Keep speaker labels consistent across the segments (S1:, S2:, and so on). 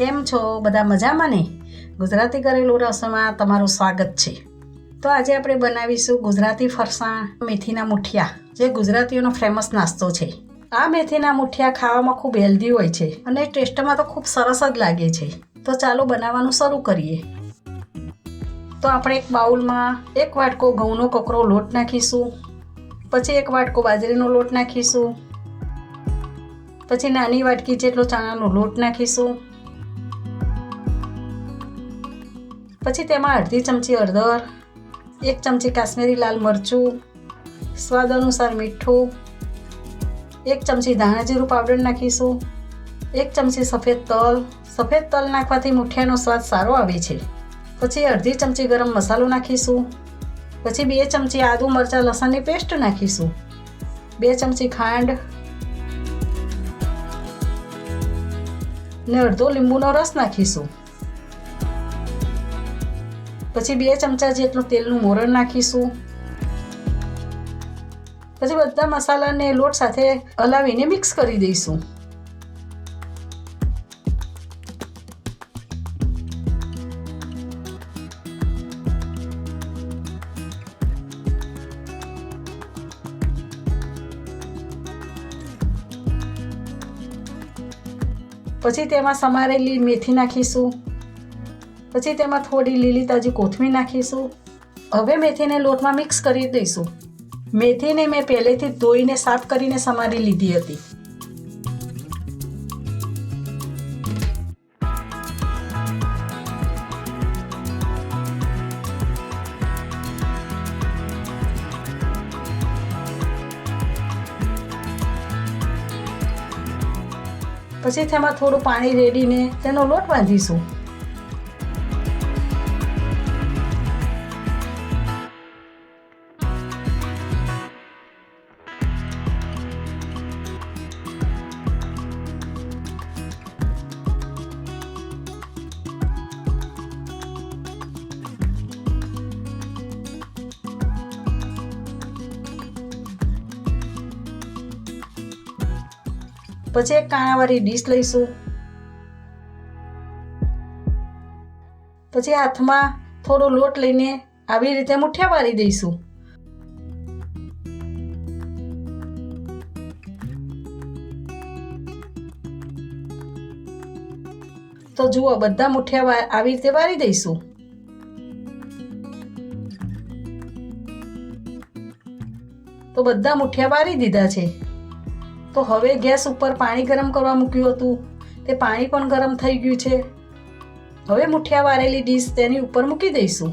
S1: કેમ છો? બધા મજામાં ને? ગુજરાતી ઘરેલું રસોમાં તમારું સ્વાગત છે. તો આજે આપણે બનાવીશું ગુજરાતી ફરસાણ મેથીના મુઠિયા, જે ગુજરાતીઓનો ફેમસ નાસ્તો છે. આ મેથીના મુઠિયા ખાવામાં ખૂબ હેલ્ધી હોય છે અને ટેસ્ટમાં તો ખૂબ સરસ જ લાગે છે. તો ચાલો બનાવવાનું શરૂ કરીએ. તો આપણે એક બાઉલમાં એક વાટકો ઘઉંનો કકરો લોટ નાખીશું. પછી એક વાટકો બાજરીનો લોટ નાખીશું. પછી નાની વાટકી જેટલો ચણાનો લોટ નાખીશું. પછી તેમાં અડધી ચમચી હળદર, એક ચમચી કાશ્મીરી લાલ મરચું, સ્વાદ અનુસાર મીઠું, એક ચમચી ધાણા જીરું પાવડર નાખીશું, એક ચમચી સફેદ તલ. સફેદ તલ નાખવાથી મુઠિયાનો સ્વાદ સારો આવે છે. પછી અડધી ચમચી ગરમ મસાલો નાખીશું. પછી બે ચમચી આદુ મરચાં લસણની પેસ્ટ નાખીશું. બે ચમચી ખાંડ ને અડધો લીંબુનો રસ નાખીશું. પછી બે ચમચા જેટલું તેલનું મોરણ નાખીશું. પછી બધા મસાલાને લોટ સાથે હલાવીને મિક્સ કરી દઈશું. પછી તેમાં સમારેલી મેથી નાખીશું. પછી તેમાં થોડી લીલી તાજી કોથમીર નાખીશું. હવે મેથીને લોટમાં મિક્સ કરી દઈશું. મેથીને મેં પહેલેથી ધોઈને સાફ કરીને સમારી લીધી હતી. પછી તેમાં થોડું પાણી રેડીને તેનો લોટ બાંધીશું. પછી એક કાણાવાળી ડીશ લઈશું. પછી હાથમાં થોડો લોટ લઈને આવી રીતે મુઠ્ઠિયા વાળી દઈશું. તો જુઓ, બધા મુઠ્ઠિયા વા- આવી રીતે વાળી દઈશું. તો બધા મુઠ્ઠા વાળી દીધા છે. તો હવે ગેસ ઉપર પાણી ગરમ કરવા મૂક્યું હતું. તે પાણી પણ ગરમ થઈ ગયું છે. હવે મુઠિયા વારેલી ડીશ તેની ઉપર મૂકી દઈશું.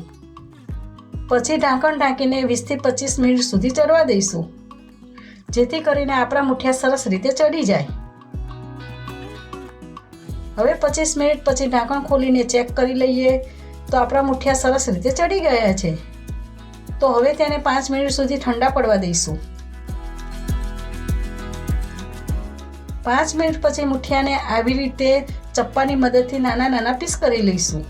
S1: પછી ઢાંકણ ઢાંકીને વીસથી પચીસ મિનિટ સુધી ચડવા દઈશું. જેથી કરીને આપણા મુઠિયા સરસ રીતે ચડી જાય. હવે પચીસ મિનિટ પછી ઢાંકણ ખોલીને ચેક કરી લઈએ તો આપણા મુઠિયા સરસ રીતે ચડી ગયા છે. તો હવે તેને પાંચ મિનિટ સુધી ઠંડા પડવા દઈશું. પાંચ મિનિટ પછી મુઠિયાને આવી રીતે ચપ્પાની મદદથી નાના નાના પીસ કરી લઈશું.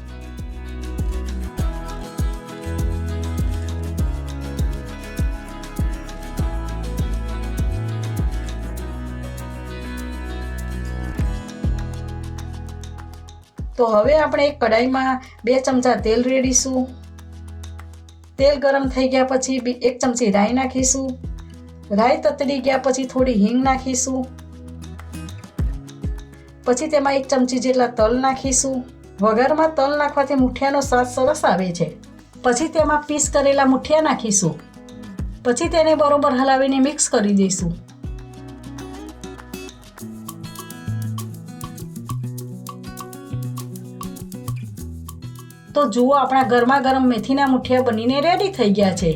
S1: તો હવે આપણે એક કઢાઈમાં બે ચમચા તેલ રેડીશું. તેલ ગરમ થઈ ગયા પછી એક ચમચી રાઈ નાખીશું. રાઈ તતડી ગયા પછી થોડી હિંગ નાખીશું. પછી તેમાં એક ચમચી જેટલા તલ નાખીશું. વઘારમાં તલ નાખવાથી મુઠિયાનો સ્વાદ સરસ આવે છે. પછી તેમાં પીસ કરેલા મુઠિયા નાખીશું. પછી તેને બરોબર હલાવીને મિક્સ કરી દઈશું. તો જુઓ આપણા ગરમા ગરમ મેથીના મુઠિયા બનીને રેડી થઈ ગયા છે.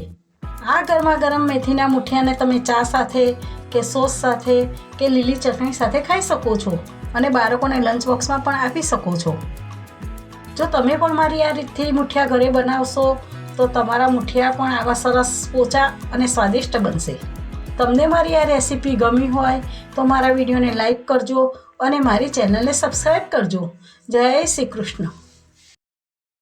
S1: આ ગરમા ગરમ મેથીના મુઠિયાને તમે ચા સાથે કે સોસ સાથે કે લીલી ચટણી સાથે ખાઈ શકો છો. અને બાળકોને લંચ બોક્સમાં પણ આપી શકો છો. જો તમે પણ મારી આ રીતથી મુઠિયા ઘરે બનાવશો, તો તમારા મુઠિયા પણ આવા સરસ, પોચા અને સ્વાદિષ્ટ બનશે. તમને મારી આ રેસીપી ગમી હોય, તો મારા વિડીયોને લાઈક કરજો અને મારી ચેનલને સબસ્ક્રાઈબ કરજો. જય શ્રી કૃષ્ણ.